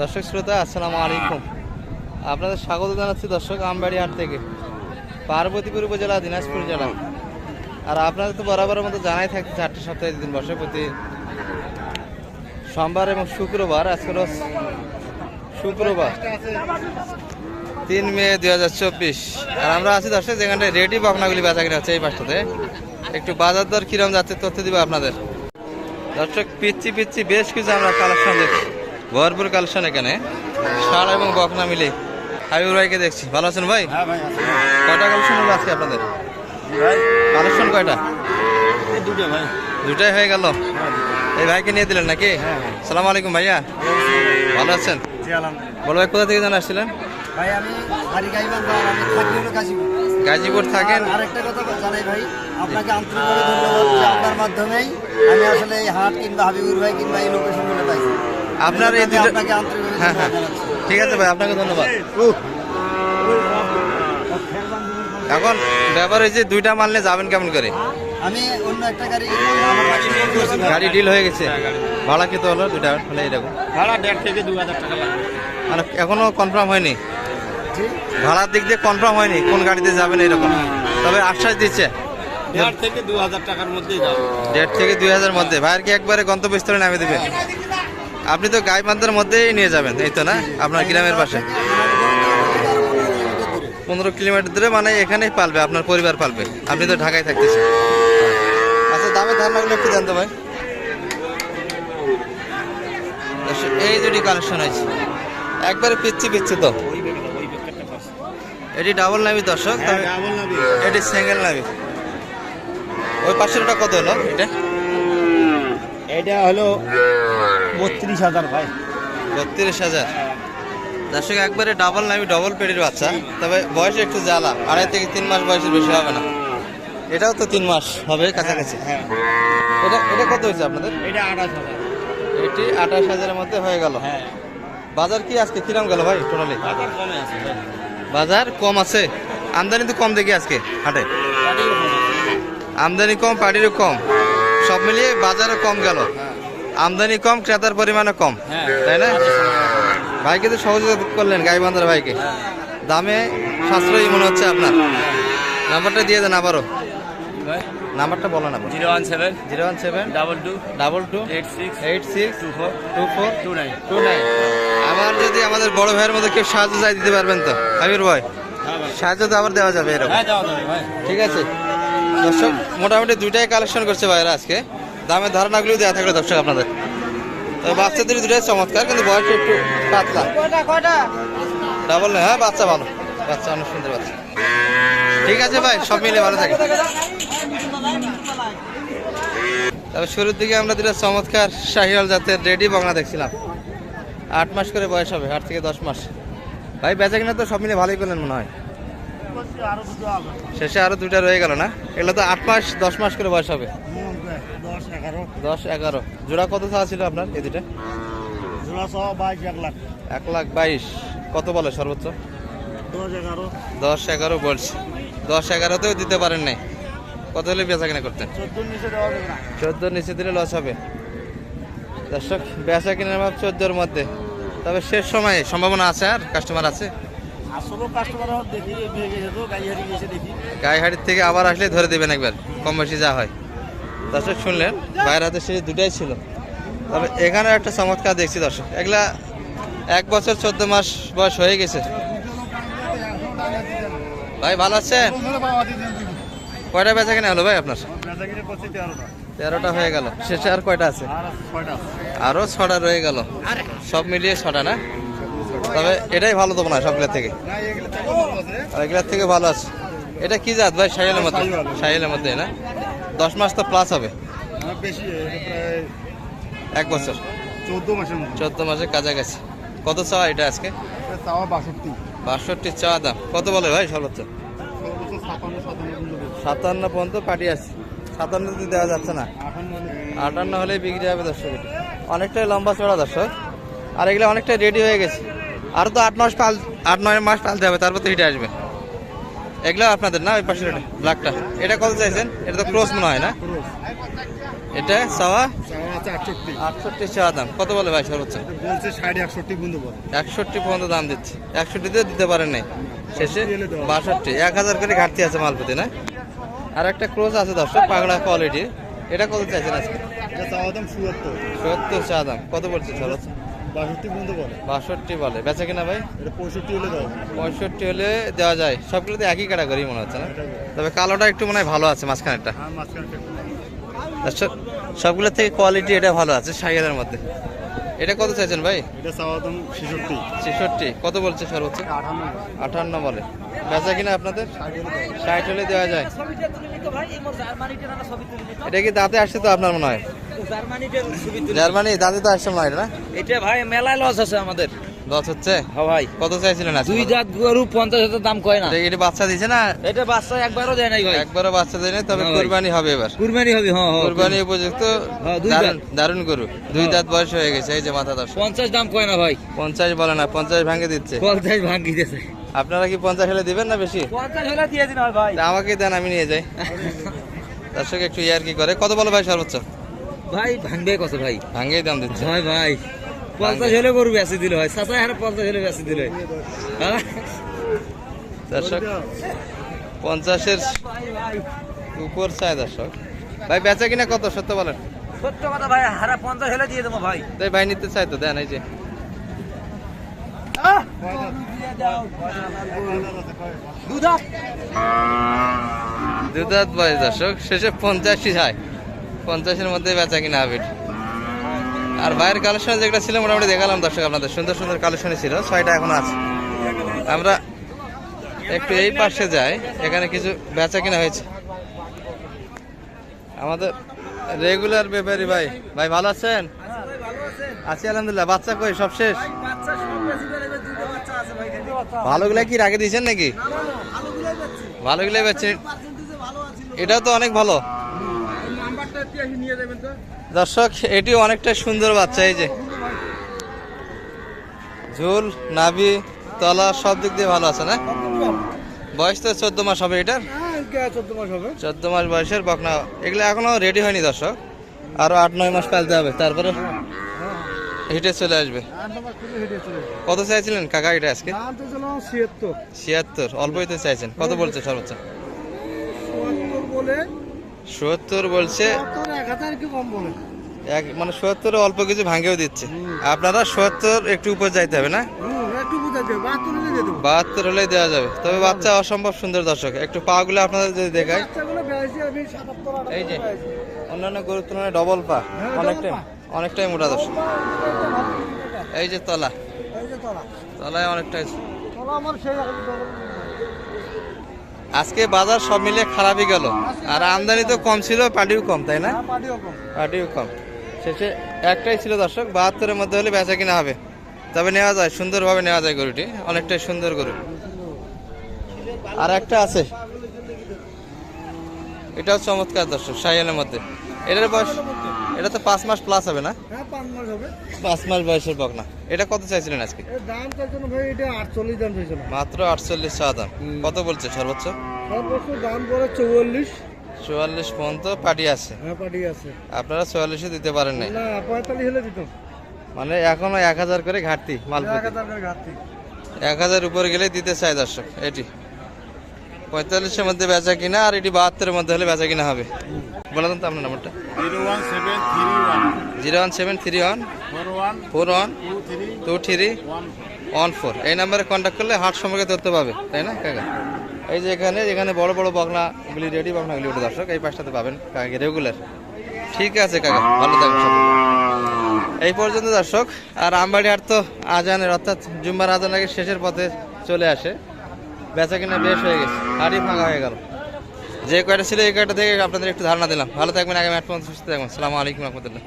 দর্শক শ্রোতা, আসসালামু আলাইকুম। আপনাদের স্বাগত জানাচ্ছি দর্শক আমবাড়ি হাট থেকে, পার্বতীপুর উপজেলা, দিনাজপুর জেলা। আর আপনাদের তো বরাবরের মতো জানাই থাকছে, চারটে সপ্তাহে দিন বসে প্রতি সোমবার এবং শুক্রবার, আজকে শুক্রবার, তিন মে দুই হাজার চব্বিশ। আর আমরা আছি দর্শক যেখানে রেডি বকনাগুলি বেচা কিনা হচ্ছে এই পাশটাতে। একটু বাজার দর কিরম যাচ্ছে, তথ্য দিব আপনাদের। দর্শক, পিচ্ছি পিচ্ছি বেশ কিছু আমরা কালেকশন দেখছি। ভরপুর কালেকশন এখানে। ষাঁড় এবং বকনা মিলে হাবিবুর ভাইকে দেখছি। ভালো আছেন ভাই? হ্যাঁ কয়টা কালেকশন হলো আজকে আপনাদের? কালেকশন কয়টা? দুটাই হয়ে গেল। হ্যাঁ, এই ভাইকে নিয়ে দিলেন নাকি? হ্যাঁ। সালাম আলাইকুম ভাইয়া। ভালো আছেন? বলো ভাই কোথা থেকে জানা আসছিলেন? ভাই আমি গাজীপুর। থাকেন? আরেকটা কথা জানাই ভাই আপনাকে আন্তরিকভাবে ধন্যবাদ আপনার মাধ্যমেই আমি আসলে এই হাট কিংবা হাবিবুর ভাই কিংবা এই লোকেশনগুলো পাইছি আপনার এই দুটো হ্যাঁ হ্যাঁ। ঠিক আছে ভাই আপনাকে ধন্যবাদ। এখন ব্যাপার হয়েছে দুইটা মানলে যাবেন কেমন করে? আমি অন্য একটা গাড়ি। গাড়ি ডিল হয়ে গেছে। ভাড়া কত হলো? দুইটা হলে এরকম। ভাড়া দেড় থেকে দু হাজার টাকা লাগবে। মানে এখনও কনফার্ম হয়নি? ভাড়ার দিক দিয়ে কনফার্ম হয়নি কোন গাড়িতে যাবেন এরকম। তবে আশ্বাস দিচ্ছে। দেড় থেকে দু হাজার টাকার মধ্যেই যাবে। দেড় থেকে দুই হাজার মধ্যে। ভাইয়ের কি একবারে গন্তব্যস্থলে নামে দিবে? আপনি তো গাইবান্ধার মধ্যেই নিয়ে যাবেন এই তো না? আপনার গ্রামের পাশে। পনেরো কিলোমিটার দূরে মানে এখানেই পালবে আপনার পরিবার পালবে। আপনি তো ঢাকায় থাকতেছেন। আচ্ছা দামের ধারণাগুলো একটু জানতে ভাই। এই দুটি কালেকশন হয়েছে একবারে পিচ্ছি পিচ্ছি তো। এটি ডাবল নামি দর্শক হ্যাঁ এটি সিঙ্গেল নামি ওই পাশের ওটা কত হলো এটা? এটা হলো বত্রিশ হাজার ভাই। বত্রিশ হাজার। দর্শক একবারে ডাবল নামি ডবল পেডির বাচ্চা। তবে বয়স একটু জ্বালা আড়াই থেকে তিন মাস বয়সের বেশি হবে না। এটাও তো তিন মাস হবে কাছাকাছি। হ্যাঁ এটা এটা কত হয়েছে আপনাদের? এটা আঠাশ হাজার। এটি আঠাশ হাজারের মধ্যে হয়ে গেল। হ্যাঁ। বাজার কি আজকে কিরম গেল ভাই টোটালি? বাজার কমে আছে বাজার কম আছে? আমদানি তো কম দেখি আজকে হাটে। আমদানি কম পাটিরও কম। সব মিলিয়ে বাজারও কম গেল। আমদানি কম ক্রেতার পরিমাণও কম তাই না? ভাইকে তো সহযোগিতা করলেন গাইবান্ধার ভাইকে। দামে সাশ্রয়ী মনে হচ্ছে আপনার। নাম্বারটা দিয়ে দেন আবারও। নাম্বারটা বলেন আবার। Zero one seven. Zero one seven. Double two. Double two. Eight six. Eight six. Two four. Two four. Two nine. Two nine. আবার যদি আমাদের বড় ভাইয়ের মধ্যে কেউ সাহায্য চাই দিতে পারবেন তো? আমির ভাই। হ্যাঁ সাহায্য তো আবার দেওয়া যাবে এরকম। হ্যাঁ ভাই। ঠিক আছে। দর্শক মোটামুটি দুইটাই কালেকশন করছে ভাইরা আজকে। দামের ধারণাগুলো দেওয়া থাকল দর্শক আপনাদের। তবে বাচ্চাদের দুটাই চমৎকার কিন্তু বয়স একটু পাতলা। ডাবল নয় হ্যাঁ বাচ্চা ভালো। বাচ্চা অনেক সুন্দর বাচ্চা। ঠিক আছে ভাই সব মিলে ভালো থাকে। তবে শুরুর দিকে আমরা দুটো চমৎকার শাহিওয়াল জাতের রেডি বাংলা দেখছিলাম। আট মাস করে বয়স হবে আট থেকে দশ মাস। ভাই বেচা কিনা তো সব মিলে ভালোই করলেন মনে হয়। শেষে আরও দুটা রয়ে গেল না? এগুলো তো আট মাস দশ মাস করে বয়স হবে। দশ এগারো। জোড়া কত চাওয়া ছিল আপনার এই দুটা বাইশ এক লাখ। এক লাখ বাইশ। কত বলে সর্বোচ্চ? দশ এগারো। বলছি। দশ এগারোতেও দিতে পারেন নাই। কত হলে বেচা কিনা করতেন? চোদ্দোর নিচে দিলে লস হবে। দর্শক বেচা কিনার ভাব চোদ্দোর মধ্যে। তবে শেষ সময়ে সম্ভাবনা আছে আর? কাস্টমার আছে? দেখি গায়েহাটির থেকে আবার আসলে ধরে দেবেন একবার। কম বেশি যা হয়। দর্শক, শুনলেন? বাইরের হাতে সে দুটাই ছিল। তবে এখানে একটা চমৎকার দেখছি দর্শক। এগুলা এক বছর চোদ্দ মাস বয়স হয়ে গেছে। ভাই, ভালো আছেন? কয়টা বেচা কেনা হলো ভাই আপনার? তেরোটা হয়ে গেল। শেষে আর কয়টা আছে? আরও ছটা রয়ে গেল। সব মিলিয়ে ছটা না? তবে এটাই ভালো তো না সবগুলোর থেকে। এগুলোর থেকে ভালো আছে। এটা কি জাত ভাই? সাইলের মধ্যে সাইলের মধ্যে না? দশ মাস তো প্লাস হবে। বেশি প্রায় এক বছর। চোদ্দ মাসের মতো। চোদ্দ মাসের কাছাকাছি। কত চাওয়া এটা আজকে? বাষট্টি। বাষট্টি চাওয়া দাম। কত বলে ভাই সর্বোচ্চ? সাতান্ন পর্যন্ত পার্টি আছে সাতান্ন তো দেওয়া যাচ্ছে না। আটান্ন হলে হলেই বিক্রি হবে দর্শক। অনেকটাই লম্বা চড়া দর্শক। আর এগুলো অনেকটাই রেডি হয়ে গেছে। আর তো আট মাস পাল আট নয় মাস পালতে হবে তারপর তো হিটে আসবে। এগুলো আপনাদের না? ওই পাশের ব্ল্যাকটা এটা কত চাইছেন? এটা তো ক্রস মনে হয় না? এটা সাওয়া আটষট্টি। চাওয়া দাম। কত বলে ভাই সর্বোচ্চ? বলছে সাড়ে একষট্টি বন্ধু বলে। একষট্টি পর্যন্ত দাম দিচ্ছে। একষট্টিতে দিতে পারেন নাই। শেষে বাষট্টি। এক হাজার করে ঘাটতি আছে মালপতি না? আর একটা ক্রোজ আছে দর্শক পাগড়া কোয়ালিটি এটা কত চাইছেন আজকে? সত্তর চা দাম কত বলছে সর্বোচ্চ? বাষট্টি বন্ধু বলে। বাষট্টি বলে। বেচা কিনা ভাই? এটা পঁয়ষট্টি হলে দাও পঁয়ষট্টি হলে দেওয়া যায়। সবগুলোতে একই ক্যাটাগরি মনে হচ্ছে না? তবে কালোটা একটু মনে হয় ভালো আছে মাঝখানেরটা। হ্যাঁ মাঝখানে সবগুলোর থেকে কোয়ালিটি এটা ভালো আছে সাইয়ের মধ্যে। এটা কত চাইছেন ভাই? এটা ছেষট্টি। ছেষট্টি। কত বলছে সর্বোচ্চ? আঠান্ন বলে। বেচা কিনা আপনাদের? ষাট হলে দেওয়া যায়। এটা কি দাঁতে আসছে তো আপনার মনে হয়? জার্মানি দাঁতে তো আসছে মনে হয় না? এটা ভাই মেলায় লস আছে আমাদের। লস হচ্ছে? হ্যাঁ ভাই। কত চাইছিলেন আজকে? দুই জাত গরু হাজার দাম কয় না? এটা বাচ্চা দিছে না? এটা বাচ্চা একবারও দেয় নাই ভাই। একবারও বাচ্চা দেয়নি তবে। কুরবানি হবে এবার। কুরবানি হবে হ্যাঁ হ্যাঁ কুরবানি উপযুক্ত হ্যাঁ, দারুণ গরু। দুই দাঁত বয়স হয়ে গেছে এই যে মাথা দশ। পঞ্চাশ দাম কয় না ভাই? পঞ্চাশ বলে না পঞ্চাশ ভাঙে দিচ্ছে। পঞ্চাশ ভাঙ্গি দিচ্ছে আপনারা কি পঞ্চাশ হলে দিবেন না বেশি? পঞ্চাশ হলে দিয়ে দিন ভাই। আমাকে দেন আমি নিয়ে যাই। দর্শক একটু ইয়ার কি করে? কত বলো ভাই সর্বোচ্চ? ভাই ভাঙবে কত ভাই? ভাঙ্গেই দাম দিচ্ছে। ভাই ভাই। পঞ্চাশ হলে গরু বেশি দিল হয় চাচা হারে পঞ্চাশ হলে বেশি দিল হয়। হ্যাঁ? দর্শক পঞ্চাশের উপর চাই দর্শক। ভাই বেচা কিনা কত? সত্য বলেন। সত্য কথা ভাই হারা পঞ্চাশ হলে দিয়ে দেবো ভাই। তাই ভাই নিতে চাই তো দেন এই যে। দুধা দুধাত। বয়স দর্শক শেষে পঞ্চাশই যায়। পঞ্চাশের মধ্যে বেচা কিনা হবে। আর বাইরের কালেকশন যেগুলো ছিল মোটামুটি দেখালাম দর্শক আপনাদের। সুন্দর সুন্দর কালেকশনই ছিল, ছয়টা এখন আছে। আমরা একটু এই পাশে যাই, এখানে কিছু বেচা কিনা হয়েছে। আমাদের রেগুলার ব্যাপারী ভাই ভাই ভালো আছেন? আছি আলহামদুলিল্লাহ, বাচ্চা কই, সব শেষ? ভালোগুলা কি রাগে দিয়েছেন নাকি? ভালোগুলাই পাচ্ছেন এটাও তো অনেক ভালো। দর্শক এটি অনেকটা সুন্দর বাচ্চা এই যে। ঝুল নাভি তলা সব দিক দিয়ে ভালো আছে না? বয়স তো চোদ্দ মাস হবে এটার? চোদ্দ মাস বয়সের বকনা। এগুলো এখনও রেডি হয়নি দর্শক। আরও আট নয় মাস পালতে হবে তারপরে হিটে চলে আসবে। কত চাইছিলেন কাকা এটা আজকে? ছিয়াত্তর। অল্পই তো চাইছেন। কত বলছে সর্বোচ্চ? বলে সত্তর বলছে। এক মানে সত্তরে অল্প কিছু ভাঙেও দিচ্ছে। আপনারা সত্তর একটু উপর যাইতে হবে না? বাহাত্তর হলে দেওয়া যাবে। তবে বাচ্চা অসম্ভব সুন্দর দর্শক। একটু পা গুলো আপনাদের যদি সাতাত্তর এই যে অন্যান্য গরুর তুলনায় ডবল পা। হ্যাঁ, অনেকটাই অনেকটাই মোটা দর্শক। এই যে তলা। এই যে তোলা। তলায় অনেকটাই আমার সেই আজকে বাজার সব মিলে খারাপই গেল। আর আমদানি তো কম ছিল, পাটিও কম, তাই না? পাটিও কম। শেষে একটাই ছিল দর্শক, বাহাত্তরের মধ্যে হলে বেচা কিনা হবে। তবে নেওয়া যায়, সুন্দরভাবে নেওয়া যায় গরুটি, অনেকটাই সুন্দর গরু। আর একটা আছে। এটাও চমৎকার দর্শক সাইয়ালের মধ্যে। এটার বয়স এটা তো পাঁচ মাস প্লাস হবে না? হ্যাঁ পাঁচ মাস হবে। পাঁচ মাস বয়সের বকনা। এটা কত চাইছিলেন আজকে? দাম ভাই এটা আটচল্লিশ দাম চাইছিল। মাত্র আটচল্লিশ চা দাম। কত বলছে সর্বোচ্চ? সর্বোচ্চ দাম পড়ে চৌয়াল্লিশ। চুয়াল্লিশ পর্যন্ত পাটি আছে। হ্যাঁ পাটি আছে। আপনারা চুয়াল্লিশে দিতে পারেন নাই। না পঁয়তাল্লিশ হলে দিতাম মানে এখনও এক হাজার করে ঘাটতি ঘাটতি। এক হাজার উপরে গেলে দিতে চাই দর্শক এটি। পঁয়তাল্লিশের মধ্যে বেচা কিনা আর এটি বাহাত্তরের মধ্যে হলে বেচা কিনা হবে। বলে দেন তো আপনার নাম্বারটা zero one seven three one. Four one. Two three. One four. এই নাম্বারে কন্ট্যাক্ট করলে হাট সম্পর্কে তথ্য পাবে, তাই না, কাকা? এই যে এখানে এখানে বড় বড় বকনাগুলি রেডি বকনাগুলি উঠে দর্শক, এই পাশটাতে পাবেন কাকাকে রেগুলার ঠিক আছে, কাকা, ভালো থাকবেন এই পর্যন্ত দর্শক, আর আমবাড়ি হাট তো আজানের, অর্থাৎ জুম্বার আজান আগে শেষের পথে চলে আসে। বেচা কিনা বেশ হয়ে গেছে। হাড়ি ফাঁকা হয়ে গেল। যে কয়টা ছিল এই কয়টা থেকে আপনাদের একটু ধারণা দিলাম। ভালো থাকবেন, আগামী আট পর্যন্ত সুস্থ থাকবেন। সালামু আলাইকুম রহমতুল্লাহ।